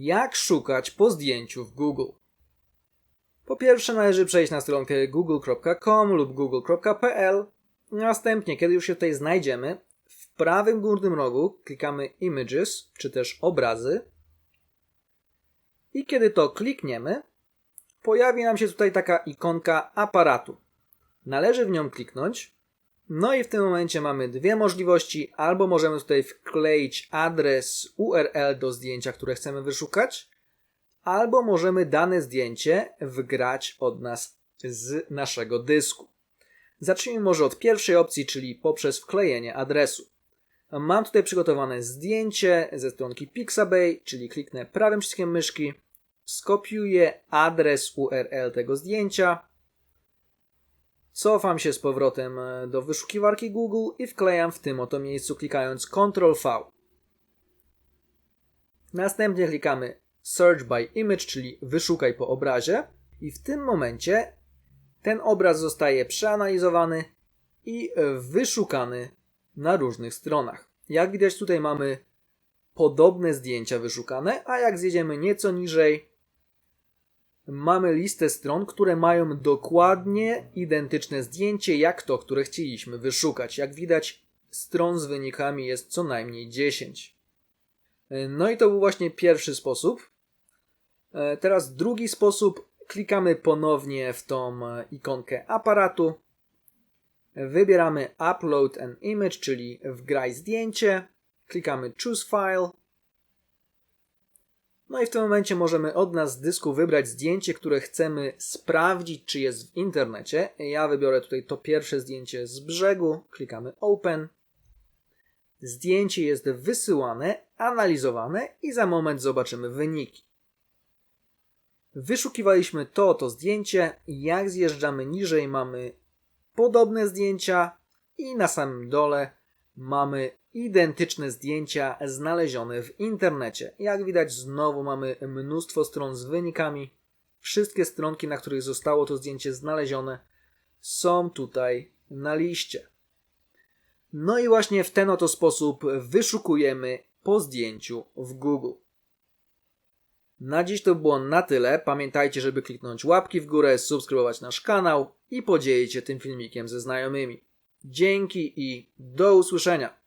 Jak szukać po zdjęciu w Google? Po pierwsze należy przejść na stronkę google.com lub google.pl. Następnie, kiedy już się tutaj znajdziemy, w prawym górnym rogu klikamy Images, czy też obrazy. I kiedy to klikniemy, pojawi nam się tutaj taka ikonka aparatu. Należy w nią kliknąć. No i w tym momencie mamy dwie możliwości. Albo możemy tutaj wkleić adres URL do zdjęcia, które chcemy wyszukać, albo możemy dane zdjęcie wgrać od nas z naszego dysku. Zacznijmy może od pierwszej opcji, czyli poprzez wklejenie adresu. Mam tutaj przygotowane zdjęcie ze stronki Pixabay, czyli kliknę prawym przyciskiem myszki, skopiuję adres URL tego zdjęcia, cofam się z powrotem e, do wyszukiwarki Google i wklejam w tym oto miejscu klikając Ctrl V. Następnie klikamy Search by Image, czyli wyszukaj po obrazie i w tym momencie ten obraz zostaje przeanalizowany i wyszukany na różnych stronach. Jak widać tutaj mamy podobne zdjęcia wyszukane, a jak zjedziemy nieco niżej, mamy listę stron, które mają dokładnie identyczne zdjęcie jak to, które chcieliśmy wyszukać. Jak widać, stron z wynikami jest co najmniej 10. No i to był właśnie pierwszy sposób. E, Teraz drugi sposób. Klikamy ponownie w tą e, ikonkę aparatu. Wybieramy Upload an Image, czyli wgraj zdjęcie. Klikamy Choose File. No i w tym momencie możemy od nas z dysku wybrać zdjęcie, które chcemy sprawdzić, czy jest w internecie. Ja wybiorę tutaj to pierwsze zdjęcie z brzegu. Klikamy Open. Zdjęcie jest wysyłane, analizowane i za moment zobaczymy wyniki. Wyszukiwaliśmy to oto zdjęcie. Jak zjeżdżamy niżej, mamy podobne zdjęcia i na samym dole mamy identyczne zdjęcia znalezione w internecie. Jak widać, znowu mamy mnóstwo stron z wynikami. Wszystkie stronki, na których zostało to zdjęcie znalezione, są tutaj na liście. No i właśnie w ten oto sposób wyszukujemy po zdjęciu w Google. Na dziś to było na tyle. Pamiętajcie, żeby kliknąć łapki w górę, subskrybować nasz kanał i podzielić się tym filmikiem ze znajomymi. Dzięki i do usłyszenia.